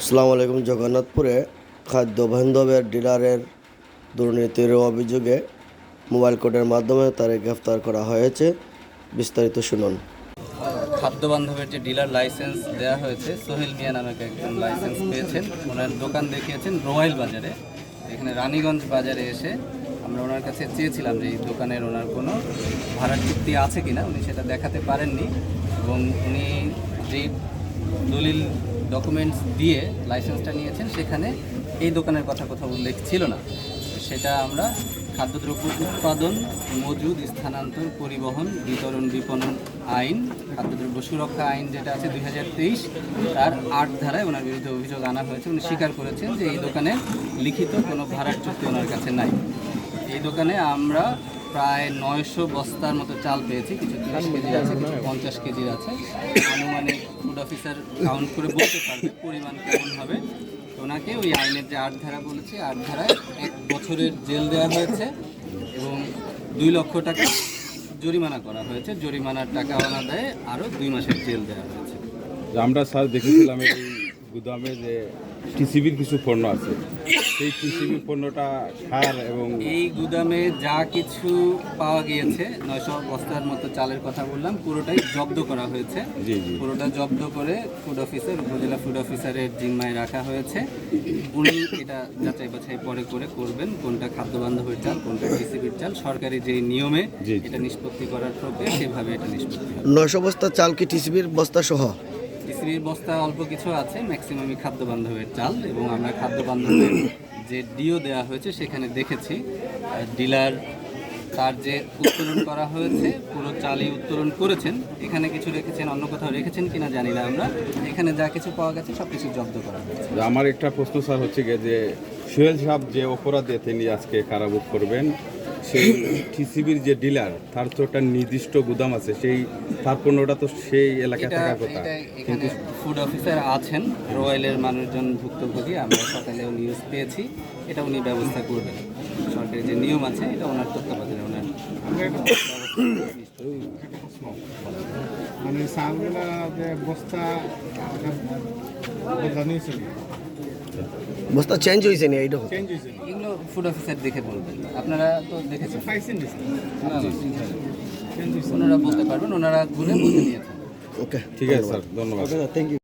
আসসালামু আলাইকুম, জগন্নাথপুরে খাদ্য বান্ধবের, ডিলারের দুর্নীতির অভিযোগে মোবাইল কোডের মাধ্যমে তারে গ্রেফতার করা হয়েছে। বিস্তারিত শুনুন। খাদ্য বান্ধবের যে ডিলার লাইসেন্স দেওয়া হয়েছে, সোহেল মিয়া নামক একজন লাইসেন্স পেয়েছেন। ওনার দোকান দেখিয়েছেন রোয়াইল বাজারে। এখানে রানীগঞ্জ বাজারে এসে আমরা ওনার কাছে চেয়েছিলাম যে এই দোকানের ওনার কোনো ভাড়ার চুক্তি আছে কিনা। উনি সেটা দেখাতে পারেননি এবং উনি যেই দলিল ডকুমেন্টস দিয়ে লাইসেন্সটা নিয়েছেন, সেখানে এই দোকানের কথা কোথাও উল্লেখ ছিল না। সেটা আমরা খাদ্যদ্রব্য উৎপাদন, মজুদ, স্থানান্তর, পরিবহন, বিতরণ, বিপণন আইন, খাদ্যদ্রব্য সুরক্ষা আইন যেটা আছে দু হাজার তেইশ, তার আট ধারায় ওনার বিরুদ্ধে অভিযোগ আনা হয়েছে। উনি স্বীকার করেছেন যে এই দোকানে লিখিত কোনো ভাড়ার চুক্তি ওনার কাছে নাই। এই দোকানে আমরা প্রায় নয়শো বস্তার মতো চাল পেয়েছি। কিছু তিরিশ কেজির আছে, কিছু পঞ্চাশ কেজির আছে। আনুমানিক ফুড অফিসার কাউন্ট করে বলতে পারবে পরিমাণ কেমন হবে। ওনাকে ওই আইনের যে আট ধারা বলেছে, আট ধারায় এক বছরের জেল দেওয়া হয়েছে এবং দুই লক্ষ টাকা জরিমানা করা হয়েছে। জরিমানার টাকা ওনা দেয়, আরও দুই মাসের জেল দেওয়া হয়েছে। আমরা স্যার দেখেছিলাম এই গুদামে যে টিসিবির কিছু পণ্য আছে। সেই টিসিবির পণ্যটা সার এবং এই গুদামে যা কিছু পাওয়া গিয়েছে নয়শো বস্তার মতো চালের কথা বললাম পুরোটাই জব্দ করা হয়েছে। জি জি। পুরোটা জব্দ করে ফুড অফিসার উপজেলা ফুড অফিসারের জিম্মায় রাখা হয়েছে। উনি এটা যাচাই বাছাই পরে করে করবেন কোনটা খাদ্য বান্ধবের চাল কোনটা টিসিবির চাল। সরকারি যে নিয়মে। এটা নিষ্পত্তি করার প্রক্রিয়া সেভাবে এটা নিষ্পত্তি নয়শো বস্তা চাল কি টিসিবির বস্তা সহ? টিসিবির বস্তা অল্প কিছু আছে ম্যাক্সিমামই খাদ্য বান্ধবের চাল এবং আমরা খাদ্য বান্ধবের যে ডিও দেওয়া হয়েছে সেখানে দেখেছি। ডিলার তার যে উত্তোলন করা হয়েছে, পুরো চালই উত্তোলন করেছেন। এখানে কিছু রেখেছেন, অন্য কোথাও রেখেছেন কিনা জানি না আমরা। এখানে যা কিছু পাওয়া গেছে সব কিছু জব্দ করা হয়েছে। আমার একটা প্রশ্ন স্যার হচ্ছে গিয়ে যে সোহেল সাহেব যে অপরাধে তিনি আজকে কারাভোগ করবেন সেই টিসিবির যে ডিলার তার তো একটা নির্দিষ্ট গুদাম আছে সেই তার পণ্যটা তো সেই এলাকায় থাকার কথা। এখানে ফুড অফিসার আছেন রয়্যালের মানুষজন ভুক্তভোগী আমরা সকালেও নিউজ পেয়েছি এটা উনি ব্যবস্থা করবেন। সরকারি যে নিয়ম আছে এটা ওনার তত্ত্বাবধানে ওনার মানে যে বস্তা জানিয়েছিল বস্তা চেঞ্জ হয়েছে না এইটা চেঞ্জ হয়েছে এগুলো ফুড অফিসার দেখে বলবেন। আপনারা তো দেখেছেন। পাইছেন নি ওনারা বলতে পারবেন ওনারা ঘুরে বলতে নিয়েছেন ওকে ঠিক আছে স্যার ধন্যবাদ। Thank you